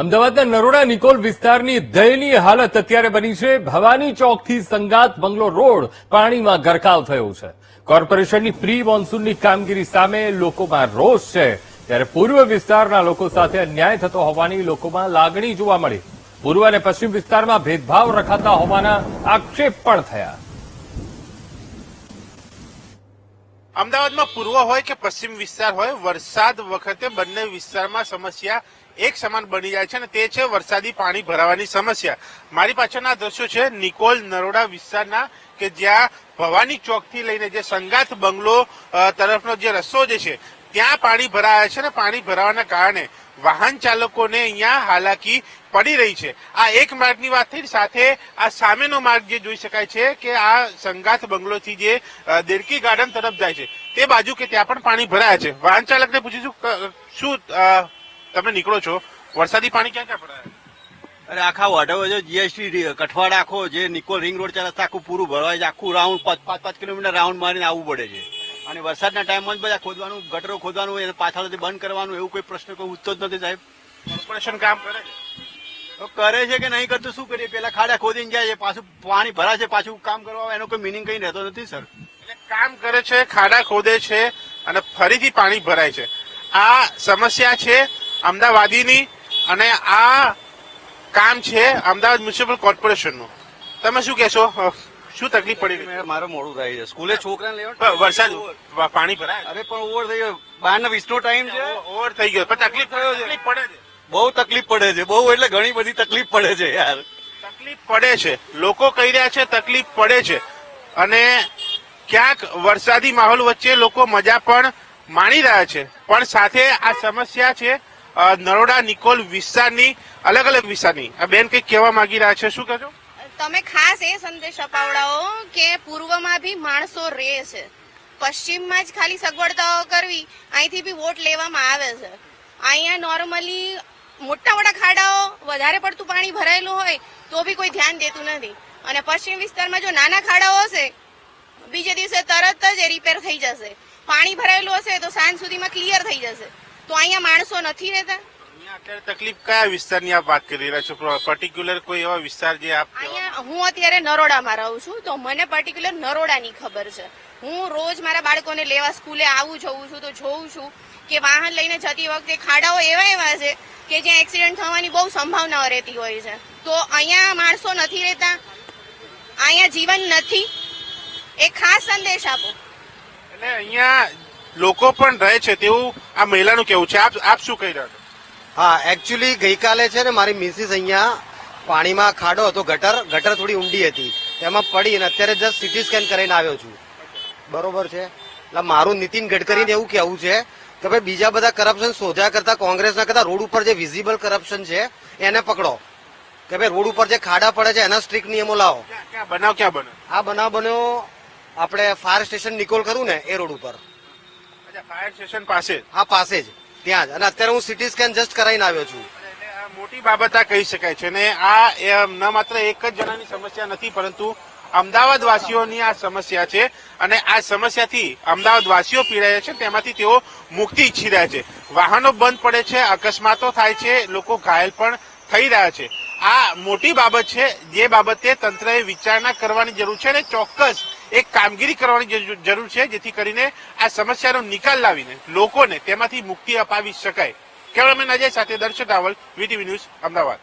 અમદાવાદના નરોડા નિકોલ વિસ્તારની દયનીય હાલત અત્યારે બની છે. ભવાની ચોકથી સંગાત બંગલો રોડ પાણીમાં ગરકાવ થયો છે. કોર્પોરેશનની પ્રી મોન્સૂનની કામગીરી સામે લોકોમાં રોષ છે. ત્યારે પૂર્વ વિસ્તારના લોકો સાથે અન્યાય થતો હોવાની લોકોમાં લાગણી જોવા મળી. પૂર્વ અને પશ્ચિમ વિસ્તારમાં ભેદભાવ રખાતા હોવાના આક્ષેપ પણ થયા. અમદાવાદમાં પૂર્વ હોય કે પશ્ચિમ વિસ્તાર હોય, વરસાદ વખતે બંને વિસ્તારમાં સમસ્યા એક સમાન બની જાય છે અને તે છે વરસાદી પાણી ભરાવાની સમસ્યા. મારી પાછળના દ્રશ્યો છે નિકોલ નરોડા વિસ્તારના કે જ્યાં ભવાની ચોકથી લઈને જે સંગાથ બંગલો તરફનો જે રસ્તો જે છે ત્યાં પાણી ભરાયા છે અને પાણી ભરાવાના કારણે વાહન ચાલકોને અહીંયા હાલાકી પડી રહી છે. આ એક માર્ગની વાત થઈ, સાથે આ સામેનો માર્ગ જે જોઈ શકાય છે કે આ સંગાથ બંગલોથી જે દેડકી ગાર્ડન તરફ જાય છે, તે બાજુ કે ત્યાં પણ પાણી ભરાયા છે. વાહન ચાલકને પૂછીશું શું તમે નીકળો છો? વરસાદી પાણી ક્યાં ક્યાં ભરાયા? અરે આખા વાઢવ છે જીએસટી કઠવાડ આખો જે નિકોલ રિંગ રોડ ચાલે, આખું પૂરું ભરવાય છે, આખું રાઉન્ડ પાંચ પાંચ પાંચ કિલોમીટર રાઉન્ડ મારીને આવવું પડે છે. અને વરસાદના ટાઈમમાં જ બધા ખોદવાનું ગટરો ખોદવાનું એને પાછળથી બંધ કરવાનું એવું કોઈ પ્રશ્ન કોઈ ઉઠતો જ નથી સાહેબ. કોર્પોરેશન કામ કરે છે? તો કરે છે કે નહીં કરતું શું કરીએ? પેલા ખાડા ખોદીને જાય છે પાછું પાણી ભરાય છે પાછું કામ કરવા એનો કોઈ મિનિંગ કઈ રહેતો નથી સર એટલે કામ કરે છે ખાડા ખોદે છે અને ફરીથી પાણી ભરાય છે. આ સમસ્યા છે અમદાવાદીની અને આ કામ છે અમદાવાદ મ્યુનિસિપલ કોર્પોરેશનનું. તમે શું કહેશો? શું તકલીફ પડી ગઈ? મારે મોડું થાય છે. સ્કૂલે છોકરાને લેવા વરસાદ પાણી ભરાય. અરે પણ ઓવર થઈ ગયો. બહારના વીસનો ટાઈમ છે. ઓવર થઈ ગયો. પણ તકલીફ થયો છે. તકલીફ પડે છે. બહુ તકલીફ પડે છે. બહુ એટલે ઘણી બધી તકલીફ પડે છે યાર. તકલીફ પડે છે. લોકો કહી રહ્યા છે તકલીફ પડે છે. અને ક્યાંક વરસાદી માહોલ વચ્ચે લોકો મજા પણ માણી રહ્યા છે. પણ સાથે આ સમસ્યા છે નરોડા નિકોલ વિસ્તારની અલગ અલગ વિસ્તારની. આ બેન કંઈક કહેવા માંગી રહ્યા છે? શું કહેજો તમે ખાસ એ સંદેશ અપાવડાવો કે પૂર્વમાં બી માણસો રહે છે. પશ્ચિમમાં જ ખાલી સગવડતાઓ કરવી અહીંથી બી વોટ લેવામાં આવે છે. અહીંયા નોર્મલી મોટા મોટા ખાડાઓ વધારે પડતું પાણી ભરાયેલું હોય તો બી કોઈ ધ્યાન દેતું નથી. અને પશ્ચિમ વિસ્તારમાં જો નાના ખાડાઓ હશે બીજે દિવસે તરત જ એ રિપેર થઈ જશે. પાણી ભરાયેલું હશે તો સાંજ સુધીમાં ક્લિયર થઈ જશે. તો અહીંયા માણસો નથી રહેતા? અત્યારે તકલીફ કયા વિસ્તારની આપ વાત કરી રહ્યા છો? પર્ટિક્યુલર કોઈ એવા વિસ્તાર જે આપ હું અત્યારે નરોડામાં રહું છું તો મને પર્ટિક્યુલર નરોડાની ખબર છે. હું રોજ મારા બાળકોને લેવા સ્કૂલે આવું જઉં છું તો જોઉં છું કે વાહન લઈને જતી વખતે ખાડાઓ એવા એવા છે કે જ્યાં એક્સિડન્ટ થવાની બહુ સંભાવનાઓ રહેતી હોય છે. તો અહીંયા માણસો નથી રહેતા અહીંયા જીવન નથી. એ ખાસ સંદેશ આપો. એટલે અહીંયા લોકો પણ રહે છે તેવું આ મહિલાનું કેવું છે. આપ આપ શું કહી રહ્યા છો? હા એકચ્યુઅલી ગઈકાલે છે ને મારી મિસિસ અહીંયા પાણીમાં ખાડો હતો ગટર ગટર થોડી ઊંડી હતી. તેમાં પડી અને અત્યારે જસ્ટ સિટી સ્કેન કરીને આવ્યો છું. બરોબર છે? એટલે મારું નીતિન ગડકરીને એવું કહેવું છે કે ભાઈ બીજા બધા કરપ્શન શોધ્યા કરતા કોંગ્રેસના કરતા રોડ ઉપર જે વિઝિબલ કરપ્શન છે એને પકડો. કે ભાઈ રોડ ઉપર જે ખાડા પડે છે એના સ્ટ્રિક્ટ નિયમો લાવો. બનાવ ક્યાં બન્યો? આ બનાવ બન્યો આપણે ફાયર સ્ટેશન નિકોલ કરું ને એ રોડ ઉપર. ફાયર સ્ટેશન પાસે. હા પાસે જ. ત્યાં જ. અને અત્યારે હું સિટી સ્કેન જસ્ટ કરાવીને આવ્યો છું. મોટી બાબત આ કહી શકાય છે અને આ ન માત્ર એક જ જણાની સમસ્યા નથી, પરંતુ અમદાવાદ વાસીઓની આ સમસ્યા છે અને આ સમસ્યાથી અમદાવાદ વાસીઓ પીડાયા છે, તેમાંથી તેઓ મુક્તિ ઈચ્છી રહ્યા છે. વાહનો બંધ પડે છે, અકસ્માતો થાય છે, લોકો ઘાયલ પણ થઈ રહ્યા છે. આ મોટી બાબત છે, જે બાબતે તંત્રએ વિચારણા કરવાની જરૂર છે અને ચોક્કસ એક કામગીરી કરવાની જરૂ- જરૂર છે, જેથી કરીને આ સમસ્યાનો નિકાલ લાવીને લોકોને તેમાંથી મુક્તિ અપાવી શકાય. કેમેરામેન અજય સાથે દર્શક રાવલ વીટીવી ન્યૂઝ અમદાવાદ.